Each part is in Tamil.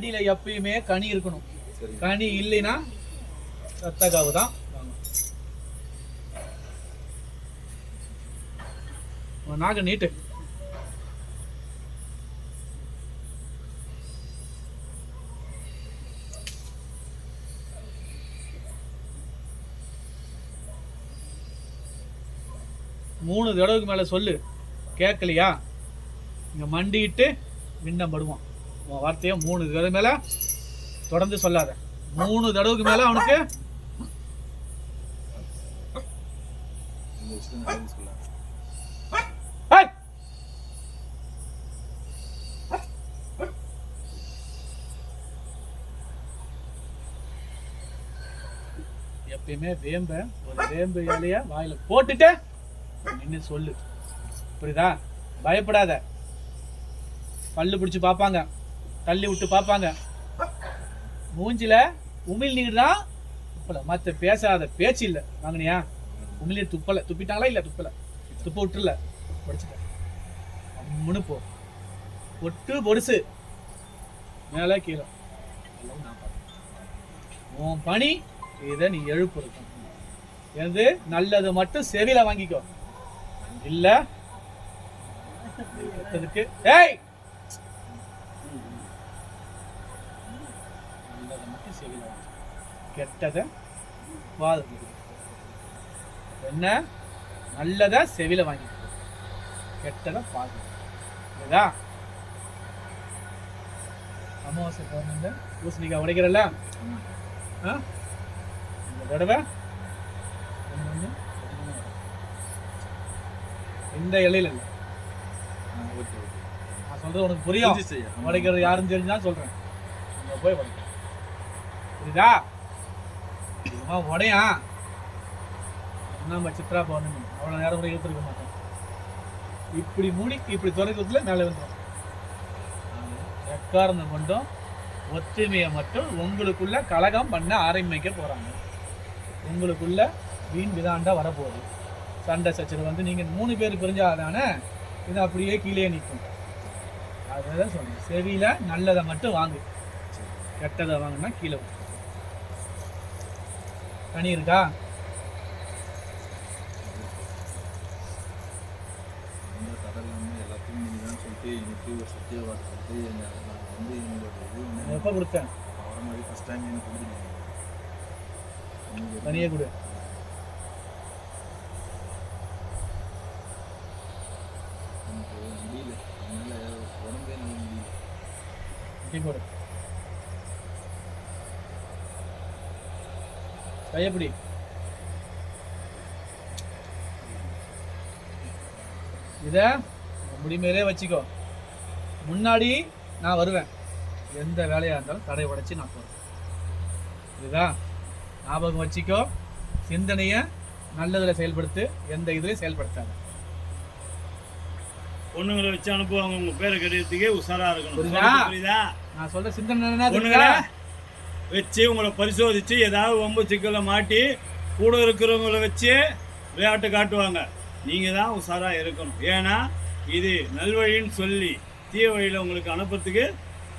மடியில எப்பயுமே கனி இருக்கணும். கனி இல்லைன்னா ரத்த காவு தான் நாக்கு நீட்டு. மூணு தடவைக்கு மேல சொல்லு. கேட்கலையா இங்க மண்டிட்டு விண்ணம் படுவான். உன் வார்த்தையை மூணு தடவை மேல தொடர்ந்து சொல்லாத. மூணு தடவைக்கு மேல அவனுக்கு எப்பயுமே வேம்ப ஒரு வேம்பு இலைய வாயில போட்டுட்டு நின்று சொல்லு. புரியுதா? பயப்படாத. பல்லு பிடிச்சு பார்ப்பாங்க. தள்ளி விட்டு பார்ப்பாங்க. மூஞ்சில உமிழ் நீர் தான் துப்பலை. மற்ற பேசாத பேச்சு இல்லை. வாங்கினியா? உமிழ் நீர் துப்பலை. துப்பிட்டாங்களா இல்லை? துப்பலை. துப்ப விட்டுல படிச்சுட்டேன் அம்முன்னு போ. ஒட்டு பொடுசு. மேலே கீழே. உன் பணி இதை நீ எழுப்புறது. எது நல்லது மட்டும் செவில வாங்கிக்கோ. இல்லை. ஏய்! நல்லதை மட்டும் செவில வாங்கிக்கோ கெட்டதை வாதத்துக்கு என்ன? நல்லதை செவில வாங்கிக்கோ கெட்டதை பாருங்க புரியுதா? அமாவாசை பௌர்ணமியில் பூசணிக்காய் உடைக்கிறல்ல? ஆ? இந்த தடவை. இந்த இலையில இல்லை? நான் சொல்றது உனக்கு புரியும். உடைக்கிறது யாருன்னு தெரிஞ்சா சொல்றேன். போய் உடைக்க. புரியுதா? இதுமா உடையா? நம்ம சித்ரா பௌர்ணமி? அவ்வளோ நேரம் கூட இழுத்துருக்க மாட்டோம் இப்படி மூடி இப்படி துறைக்கிறதுல மேலே வந்துடும் எக்காரணம் கொண்டும் ஒற்றுமையை மட்டும் உங்களுக்குள்ள கலகம் பண்ண ஆரம்பிக்க போகிறாங்க உங்களுக்குள்ள வீண் விதாண்டா வரப்போகுது. சண்டை சச்சரவு வந்து நீங்கள் மூணு பேர் பிரிஞ்சாதானே இது அப்படியே கீழே நிற்கும். அதுதான் சொல்லுங்கள் செவியில் நல்லதை மட்டும் வாங்கு. கெட்டதை வாங்கினா கீழே இது நான் எப்போ கொடுத்தேன்? தனியே கொடு. முடியல. உடம்பே நல்ல முடியல. போடு. கையப்படி. இத முடி மேலே வச்சுக்கோ. முன்னாடி நான் வருவேன். எந்த வேலையா இருந்தாலும் தடை உடைச்சு நான் போறேன். இதுதா ஞாபகம் வச்சுக்கோ. சிந்தனைய நல்லதுல செயல்படுத்து எந்த இதுலயும் செயல்படுத்தாத. பொண்ணுங்களை வச்சு அனுப்புவாங்க. உங்க பேரை கெடுக்கிறதுக்கே உஷாரா இருக்கணும். புரியுதா? நான் சொல்ற சிந்தனை? வச்சு உங்களை பரிசோதிச்சு ஏதாவது வம்பு சிக்கலை மாட்டி கூட இருக்கிறவங்கள வச்சு விளையாட்டு காட்டுவாங்க. நீங்க தான் உஷாரா இருக்கணும். ஏன்னா இது நல்வழின்னு சொல்லி தீய வழியில உங்களுக்கு அனுப்புறதுக்கு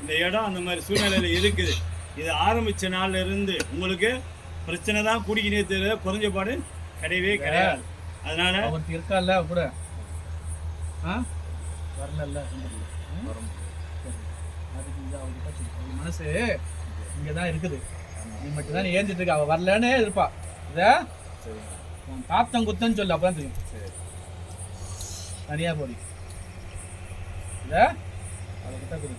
இந்த இடம் அந்த மாதிரி சூழ்நிலையில இருக்குது. இது ஆரம்பிச்ச நாள்ல இருந்து உங்களுக்கு பிரச்சனை தான் குடிக்கினே தெரியல குறைஞ்ச பாடு கிடையவே கிடையாது. அதனால இருக்கான்ல அவன் கூட? ஆ? வரல வர அதுக்கு இது சொல்லு. மனசு இங்கே தான் இருக்குது நீ மட்டும் தான் ஏந்திட்டு இருக்க அவள் வரலன்னே இருப்பா இத உன் தாத்தம் குத்தன்னு சொல்லு அப்பதான் தெரியும் சரி தனியா போடி இத அவகிட்ட கொடு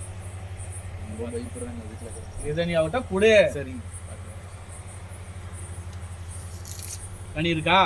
ரொம்ப பயப்படுறாங்க வீட்டில் இதை நீ அவகிட்ட கொடு சரிங்க. கனி இருக்கா